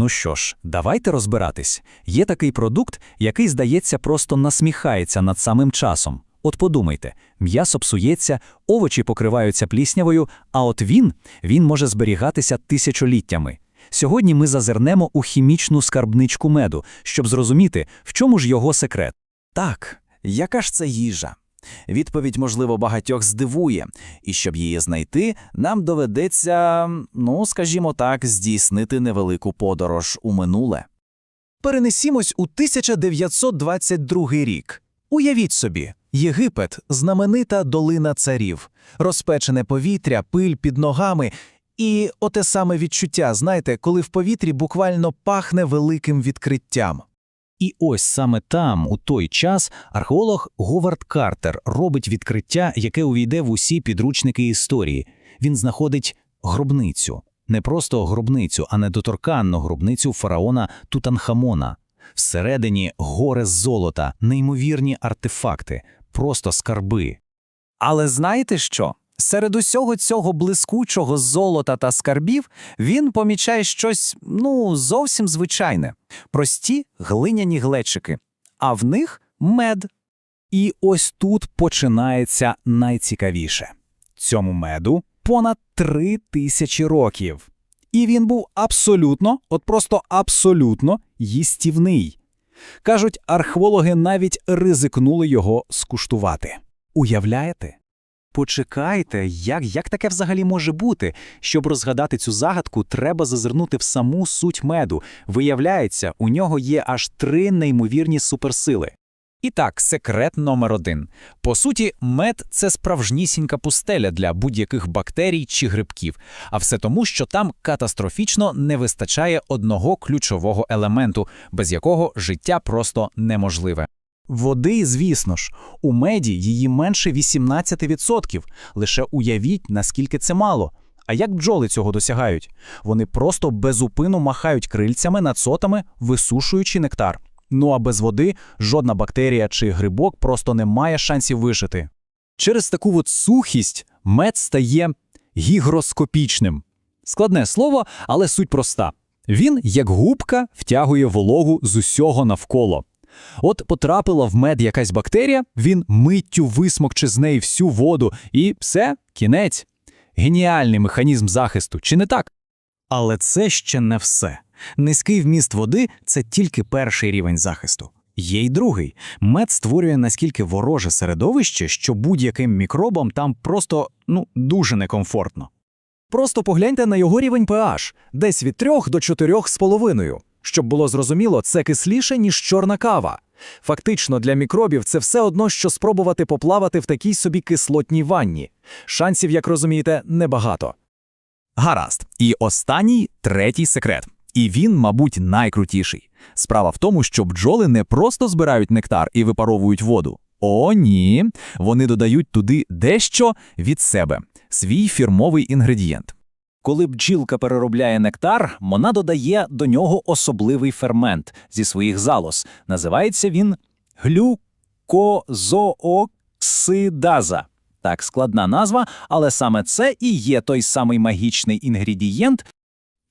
Ну що ж, давайте розбиратись. Є такий продукт, який, здається, просто насміхається над самим часом. От подумайте, м'ясо псується, овочі покриваються пліснявою, а от він, він може зберігатися тисячоліттями. Сьогодні ми зазирнемо у хімічну скарбничку меду, щоб зрозуміти, в чому ж його секрет. Так, яка ж це їжа? Відповідь, можливо, багатьох здивує, і щоб її знайти, нам доведеться, ну, скажімо так, здійснити невелику подорож у минуле. Перенесімось у 1922 рік. Уявіть собі, Єгипет знаменита долина царів, розпечене повітря, пиль під ногами, і оте саме відчуття, знаєте, коли в повітрі буквально пахне великим відкриттям. І ось саме там, у той час, археолог Говард Картер робить відкриття, яке увійде в усі підручники історії. Він знаходить гробницю, не просто гробницю, а недоторканну гробницю фараона Тутанхамона. Всередині горе золота, неймовірні артефакти, просто скарби. Але знаєте що? Серед усього цього блискучого золота та скарбів він помічає щось, ну, зовсім звичайне. Прості глиняні глечики, а в них мед. І ось тут починається найцікавіше. Цьому меду понад три тисячі років. І він був абсолютно, от просто абсолютно їстівний. Кажуть, археологи навіть ризикнули його скуштувати. Уявляєте? Почекайте, як, як таке взагалі може бути? Щоб розгадати цю загадку, треба зазирнути в саму суть меду. Виявляється, у нього є аж три неймовірні суперсили. І так, секрет номер один. По суті, мед це справжнісінька пустеля для будь-яких бактерій чи грибків, а все тому, що там катастрофічно не вистачає одного ключового елементу, без якого життя просто неможливе. Води, звісно ж, у меді її менше 18%. Лише уявіть, наскільки це мало. А як бджоли цього досягають? Вони просто безупину махають крильцями над сотами, висушуючи нектар. Ну а без води жодна бактерія чи грибок просто не має шансів вижити. Через таку от сухість мед стає гігроскопічним. Складне слово, але суть проста. Він, як губка, втягує вологу з усього навколо. От потрапила в мед якась бактерія, він миттю висмокче з неї всю воду, і все, кінець. Геніальний механізм захисту, чи не так? Але це ще не все. Низький вміст води це тільки перший рівень захисту. Є й другий. Мед створює наскільки вороже середовище, що будь-яким мікробам там просто ну дуже некомфортно. Просто погляньте на його рівень pH – десь від 3 до 4,5. Щоб було зрозуміло, це кисліше, ніж чорна кава. Фактично, для мікробів це все одно, що спробувати поплавати в такій собі кислотній ванні. Шансів, як розумієте, небагато. Гаразд. І останній третій секрет. І він, мабуть, найкрутіший. Справа в тому, що бджоли не просто збирають нектар і випаровують воду. О, ні. Вони додають туди дещо від себе, свій фірмовий інгредієнт. Коли бджілка переробляє нектар, вона додає до нього особливий фермент зі своїх залоз. Називається він глюкозооксидаза. Так, складна назва, але саме це і є той самий магічний інгредієнт.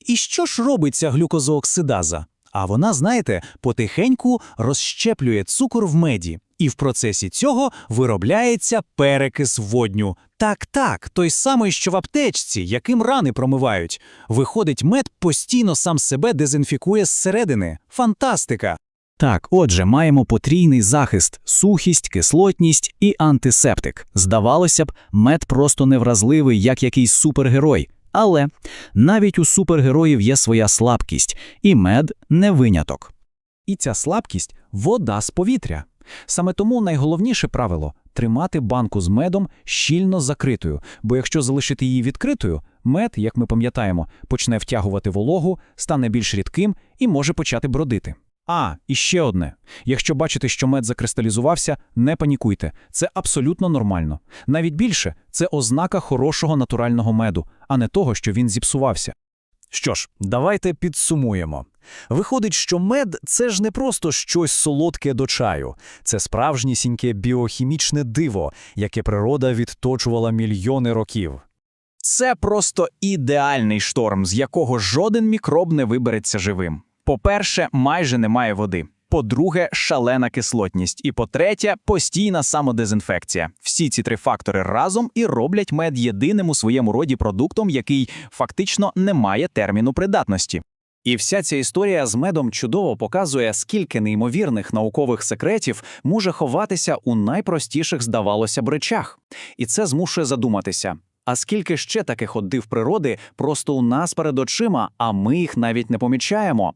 І що ж робить ця глюкозооксидаза? А вона, знаєте, потихеньку розщеплює цукор в меді, і в процесі цього виробляється перекис водню. Так, так, той самий, що в аптечці, яким рани промивають. Виходить, мед постійно сам себе дезінфікує зсередини. Фантастика! Так, отже, маємо потрійний захист, сухість, кислотність і антисептик. Здавалося б, мед просто невразливий, як якийсь супергерой. Але навіть у супергероїв є своя слабкість, і мед не виняток. І ця слабкість вода з повітря. Саме тому найголовніше правило тримати банку з медом щільно закритою, бо якщо залишити її відкритою, мед, як ми пам'ятаємо, почне втягувати вологу, стане більш рідким і може почати бродити. А, і ще одне: якщо бачите, що мед закристалізувався, не панікуйте, це абсолютно нормально. Навіть більше це ознака хорошого натурального меду, а не того, що він зіпсувався. Що ж, давайте підсумуємо. Виходить, що мед це ж не просто щось солодке до чаю, це справжнісіньке біохімічне диво, яке природа відточувала мільйони років. Це просто ідеальний шторм, з якого жоден мікроб не вибереться живим. По-перше, майже немає води. По-друге, шалена кислотність. І по-третє, постійна самодезінфекція. Всі ці три фактори разом і роблять мед єдиним у своєму роді продуктом, який фактично не має терміну придатності. І вся ця історія з медом чудово показує, скільки неймовірних наукових секретів може ховатися у найпростіших, здавалося б, речах. І це змушує задуматися. А скільки ще таких от див природи просто у нас перед очима, а ми їх навіть не помічаємо.